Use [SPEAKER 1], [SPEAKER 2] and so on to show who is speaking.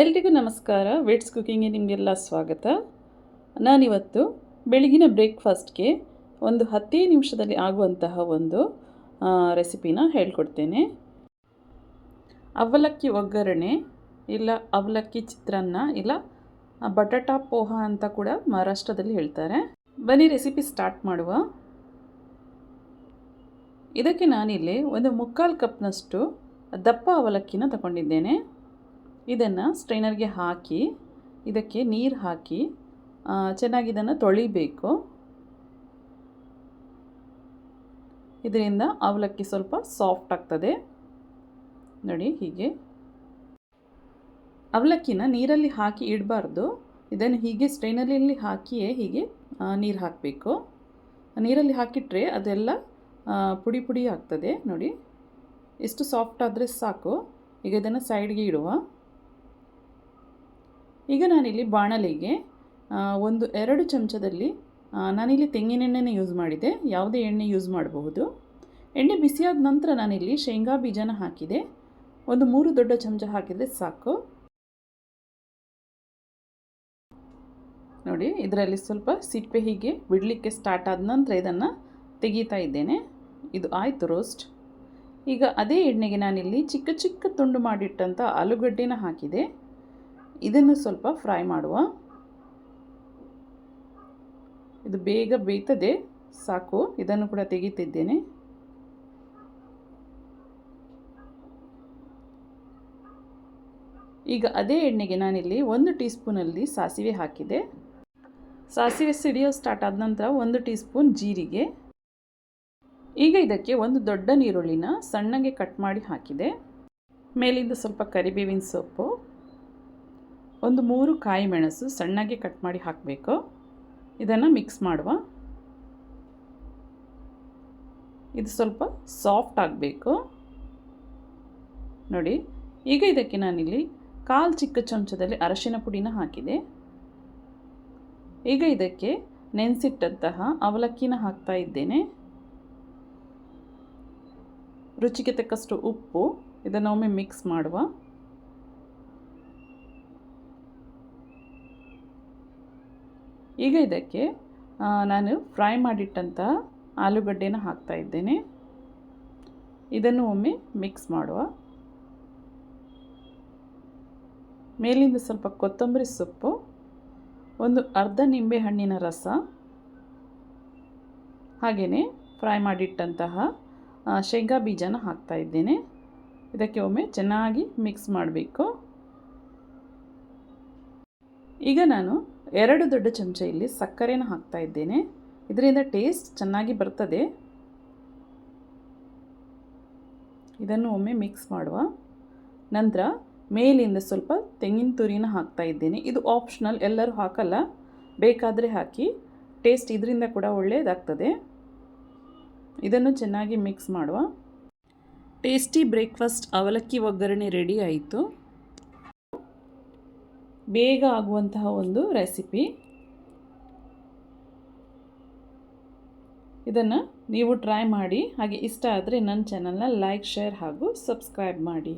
[SPEAKER 1] ಎಲ್ರಿಗೂ ನಮಸ್ಕಾರ. ವೆಟ್ಸ್ ಕುಕಿಂಗ್ಗೆ ನಿಮಗೆಲ್ಲ ಸ್ವಾಗತ. ನಾನಿವತ್ತು ಬೆಳಗಿನ ಬ್ರೇಕ್ಫಾಸ್ಟ್ಗೆ ಒಂದು ಹತ್ತೇ ನಿಮಿಷದಲ್ಲಿ ಆಗುವಂತಹ ಒಂದು ರೆಸಿಪಿನ ಹೇಳ್ಕೊಡ್ತೇನೆ. ಅವಲಕ್ಕಿ ಒಗ್ಗರಣೆ ಇಲ್ಲ ಅವಲಕ್ಕಿ ಚಿತ್ರಾನ್ನ ಇಲ್ಲ ಬಟಾಟಾ ಪೋಹ ಅಂತ ಕೂಡ ಮಹಾರಾಷ್ಟ್ರದಲ್ಲಿ ಹೇಳ್ತಾರೆ. ಬನ್ನಿ ರೆಸಿಪಿ ಸ್ಟಾರ್ಟ್ ಮಾಡುವ. ಇದಕ್ಕೆ ನಾನಿಲ್ಲಿ ಒಂದು ಮುಕ್ಕಾಲು ಕಪ್ನಷ್ಟು ದಪ್ಪ ಅವಲಕ್ಕಿನ ತಗೊಂಡಿದ್ದೇನೆ. ಇದನ್ನು ಸ್ಟ್ರೈನರ್ಗೆ ಹಾಕಿ, ಇದಕ್ಕೆ ನೀರು ಹಾಕಿ ಚೆನ್ನಾಗಿ ಇದನ್ನು ತೊಳಿಬೇಕು. ಇದರಿಂದ ಅವಲಕ್ಕಿ ಸ್ವಲ್ಪ ಸಾಫ್ಟ್ ಆಗ್ತದೆ. ನೋಡಿ ಹೀಗೆ. ಅವಲಕ್ಕಿನ ನೀರಲ್ಲಿ ಹಾಕಿ ಇಡಬಾರ್ದು. ಇದನ್ನು ಹೀಗೆ ಸ್ಟ್ರೈನರಲ್ಲಿ ಹಾಕಿಯೇ ಹೀಗೆ ನೀರು ಹಾಕಬೇಕು. ನೀರಲ್ಲಿ ಹಾಕಿಟ್ರೆ ಅದೆಲ್ಲ ಪುಡಿ ಪುಡಿ ಆಗ್ತದೆ. ನೋಡಿ, ಎಷ್ಟು ಸಾಫ್ಟ್ ಆದರೆ ಸಾಕು. ಈಗ ಇದನ್ನು ಸೈಡ್ಗೆ ಇಡುವ. ಈಗ ನಾನಿಲ್ಲಿ ಬಾಣಲೆಗೆ ಒಂದು ಎರಡು ಚಮಚದಲ್ಲಿ ನಾನಿಲ್ಲಿ ತೆಂಗಿನೆಣ್ಣೆನೇ ಯೂಸ್ ಮಾಡಿದೆ ಯಾವುದೇ ಎಣ್ಣೆ ಯೂಸ್ ಮಾಡಬಹುದು. ಎಣ್ಣೆ ಬಿಸಿಯಾದ ನಂತರ ನಾನಿಲ್ಲಿ ಶೇಂಗಾ ಬೀಜನ ಹಾಕಿದೆ. ಒಂದು ಮೂರು ದೊಡ್ಡ ಚಮಚ ಹಾಕಿದರೆ ಸಾಕು. ನೋಡಿ, ಇದರಲ್ಲಿ ಸ್ವಲ್ಪ ಸಿಪ್ಪೆ ಹೀಗೆ ಬಿಡಲಿಕ್ಕೆ ಸ್ಟಾರ್ಟ್ ಆದ ನಂತರ ಇದನ್ನು ತೆಗೀತಾ ಇದ್ದೇನೆ. ಇದು ಆಯಿತು ರೋಸ್ಟ್ ಈಗ ಅದೇ ಎಣ್ಣೆಗೆ ನಾನಿಲ್ಲಿ ಚಿಕ್ಕ ಚಿಕ್ಕ ತುಂಡು ಮಾಡಿಟ್ಟಂಥ ಆಲೂಗಡ್ಡೆನ ಹಾಕಿದೆ. ಇದನ್ನು ಸ್ವಲ್ಪ ಫ್ರೈ ಮಾಡುವ. ಇದು ಬೇಗ ಬೇಯ್ತದೆ, ಸಾಕು. ಇದನ್ನು ಕೂಡ ತೆಗಿತಿದ್ದೇನೆ. ಈಗ ಅದೇ ಎಣ್ಣೆಗೆ ನಾನಿಲ್ಲಿ ಒಂದು ಟೀ ಸ್ಪೂನಲ್ಲಿ ಸಾಸಿವೆ ಹಾಕಿದೆ. ಸಾಸಿವೆ ಸಿಡಿಯೋ ಸ್ಟಾರ್ಟ್ ಆದ ನಂತರ ಒಂದು ಟೀ ಸ್ಪೂನ್ ಜೀರಿಗೆ. ಈಗ ಇದಕ್ಕೆ ಒಂದು ದೊಡ್ಡ ನೀರುಳ್ಳಿನ ಸಣ್ಣಗೆ ಕಟ್ ಮಾಡಿ ಹಾಕಿದೆ. ಮೇಲಿಂದ ಸ್ವಲ್ಪ ಕರಿಬೇವಿನ ಸೊಪ್ಪು. ಒಂದು ಮೂರು ಕಾಯಿ ಮೆಣಸು ಸಣ್ಣಗೆ ಕಟ್ ಮಾಡಿ ಹಾಕಬೇಕು. ಇದನ್ನು ಮಿಕ್ಸ್ ಮಾಡುವ. ಇದು ಸ್ವಲ್ಪ ಸಾಫ್ಟ್ ಆಗಬೇಕು. ನೋಡಿ, ಈಗ ಇದಕ್ಕೆ ನಾನಿಲ್ಲಿ ಕಾಲು ಚಿಕ್ಕ ಚಮಚದಲ್ಲಿ ಅರಶಿನ ಪುಡಿನ ಹಾಕಿದೆ. ಈಗ ಇದಕ್ಕೆ ನೆನೆಸಿಟ್ಟಂತಹ ಅವಲಕ್ಕಿನ ಹಾಕ್ತಾ ಇದ್ದೇನೆ. ರುಚಿಗೆ ತಕ್ಕಷ್ಟು ಉಪ್ಪು ಇದನ್ನು ಒಮ್ಮೆ ಮಿಕ್ಸ್ ಮಾಡುವ. ಈಗ ಇದಕ್ಕೆ ನಾನು ಫ್ರೈ ಮಾಡಿಟ್ಟಂತಹ ಆಲೂಗಡ್ಡೆನ ಹಾಕ್ತಾ ಇದ್ದೇನೆ. ಇದನ್ನು ಒಮ್ಮೆ ಮಿಕ್ಸ್ ಮಾಡುವ. ಮೇಲಿಂದ ಸ್ವಲ್ಪ ಕೊತ್ತಂಬರಿ ಸೊಪ್ಪು, ಒಂದು ಅರ್ಧ ನಿಂಬೆ ಹಣ್ಣಿನ ರಸ ಹಾಗೆಯೇ ಫ್ರೈ ಮಾಡಿಟ್ಟಂತಹ ಶೇಂಗಾ ಬೀಜನ ಹಾಕ್ತಾ ಇದ್ದೇನೆ. ಇದಕ್ಕೆ ಒಮ್ಮೆ ಚೆನ್ನಾಗಿ ಮಿಕ್ಸ್ ಮಾಡಬೇಕು. ಈಗ ನಾನು ಎರಡು ದೊಡ್ಡ ಚಮಚ ಇಲ್ಲಿ ಸಕ್ಕರೆನ ಹಾಕ್ತಾ ಇದ್ದೇನೆ. ಇದರಿಂದ ಟೇಸ್ಟ್ ಚೆನ್ನಾಗಿ ಬರ್ತದೆ. ಇದನ್ನು ಒಮ್ಮೆ ಮಿಕ್ಸ್ ಮಾಡುವ. ನಂತರ ಮೇಲಿಂದ ಸ್ವಲ್ಪ ತೆಂಗಿನ ತುರಿನ ಹಾಕ್ತಾ ಇದ್ದೇನೆ. ಇದು ಆಪ್ಷನಲ್, ಎಲ್ಲರೂ ಹಾಕಲ್ಲ. ಬೇಕಾದರೆ ಹಾಕಿ, ಟೇಸ್ಟ್ ಇದರಿಂದ ಕೂಡ ಒಳ್ಳೆಯದಾಗ್ತದೆ ಇದನ್ನು ಚೆನ್ನಾಗಿ ಮಿಕ್ಸ್ ಮಾಡುವ. ಟೇಸ್ಟಿ ಬ್ರೇಕ್ಫಾಸ್ಟ್ ಅವಲಕ್ಕಿ ಒಗ್ಗರಣೆ ರೆಡಿ ಆಯಿತು. ಬೇಗ ಆಗುವಂತಹ ಒಂದು ರೆಸಿಪಿ ಇದನ್ನು ನೀವು ಟ್ರೈ ಮಾಡಿ. ಹಾಗೆ ಇಷ್ಟ ಆದರೆ ನನ್ನ ಚಾನಲ್ನ ಲೈಕ್ ಶೇರ್ ಹಾಗೂ ಸಬ್ಸ್ಕ್ರೈಬ್ ಮಾಡಿ.